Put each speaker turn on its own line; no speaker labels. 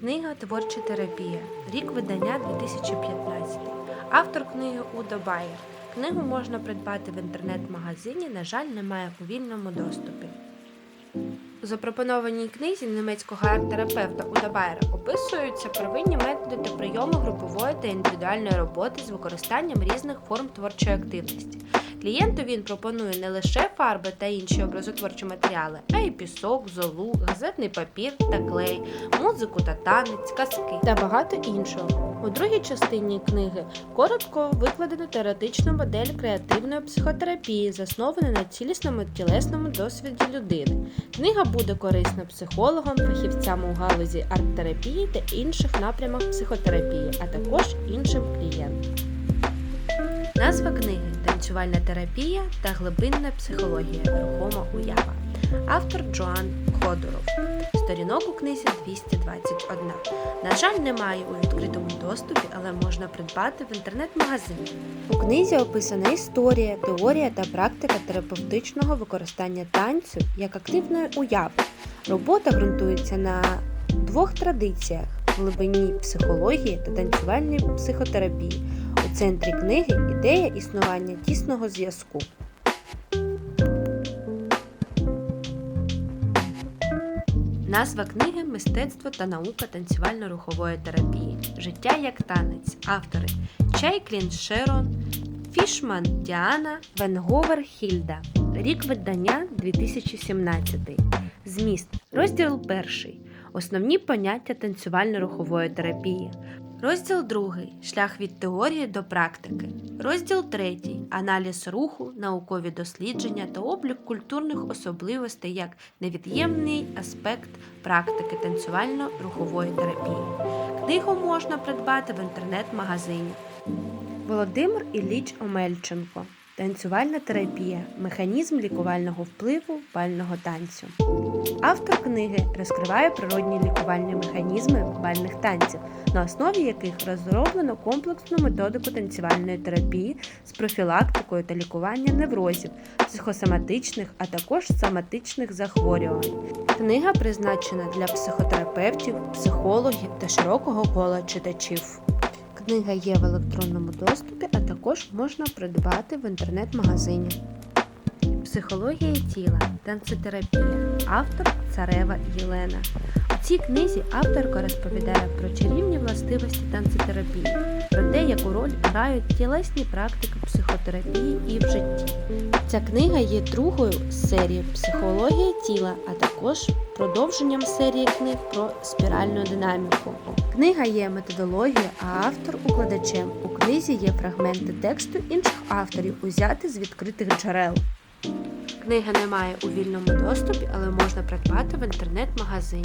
Книга Творча терапія. Рік видання 2015. Автор книги Удо Байер. Книгу можна придбати в інтернет-магазині, на жаль, немає у вільному доступі. У запропонованій книзі німецького арт-терапевта Уда Байера описуються первинні методи та прийоми групової та індивідуальної роботи з використанням різних форм творчої активності. Клієнту він пропонує не лише фарби та інші образотворчі матеріали, а й пісок, золу, газетний папір та клей, музику та танець, казки та багато іншого. У другій частині книги коротко викладено теоретичну модель креативної психотерапії, засновану на цілісному тілесному досвіді людини. Книга буде корисна психологам, фахівцям у галузі арт-терапії та інших напрямах психотерапії, а також іншим клієнтам. Назва книги Танцювальна терапія та глибинна психологія. Рухома уява. Автор Джоан Ходоров. Сторінок у книзі 221. На жаль, немає у відкритому доступі, але можна придбати в інтернет-магазині. У книзі описана історія, теорія та практика терапевтичного використання танцю як активної уяви. Робота ґрунтується на двох традиціях глибинній психології та танцювальній психотерапії. У центрі книги ідея існування тісного зв'язку. Назва книги Мистецтво та наука танцювально-рухової терапії. Життя як танець. Автори Чайклін Шерон, Фішман Діана, Венговер Хільда. Рік видання 2017. Зміст. Розділ перший. Основні поняття танцювально-рухової терапії. Розділ 2. Шлях від теорії до практики. Розділ 3. Аналіз руху, наукові дослідження та облік культурних особливостей як невід'ємний аспект практики танцювально-рухової терапії. Книгу можна придбати в інтернет-магазині. Володимир Ілліч Омельченко. Танцювальна терапія. Механізм лікувального впливу бального танцю. Автор книги розкриває природні лікувальні механізми бальних танців, на основі яких розроблено комплексну методику танцювальної терапії з профілактикою та лікуванням неврозів, психосоматичних, а також соматичних захворювань. Книга призначена для психотерапевтів, психологів та широкого кола читачів. Книга є в електронному доступі, також можна придбати в інтернет-магазині. Психологія тіла, танцетерапія. Автор Царева Єлена. У цій книзі авторка розповідає про чарівні властивості танцетерапії, про те, яку роль грають тілесні практики психотерапії і в житті. Ця книга є другою з серії Психологія тіла, а також продовженням серії книг про спіральну динаміку. Книга є методологією, а автор укладачем. У книзі є фрагменти тексту інших авторів, узяти з відкритих джерел. Книга немає у вільному доступі, але можна придбати в інтернет-магазині.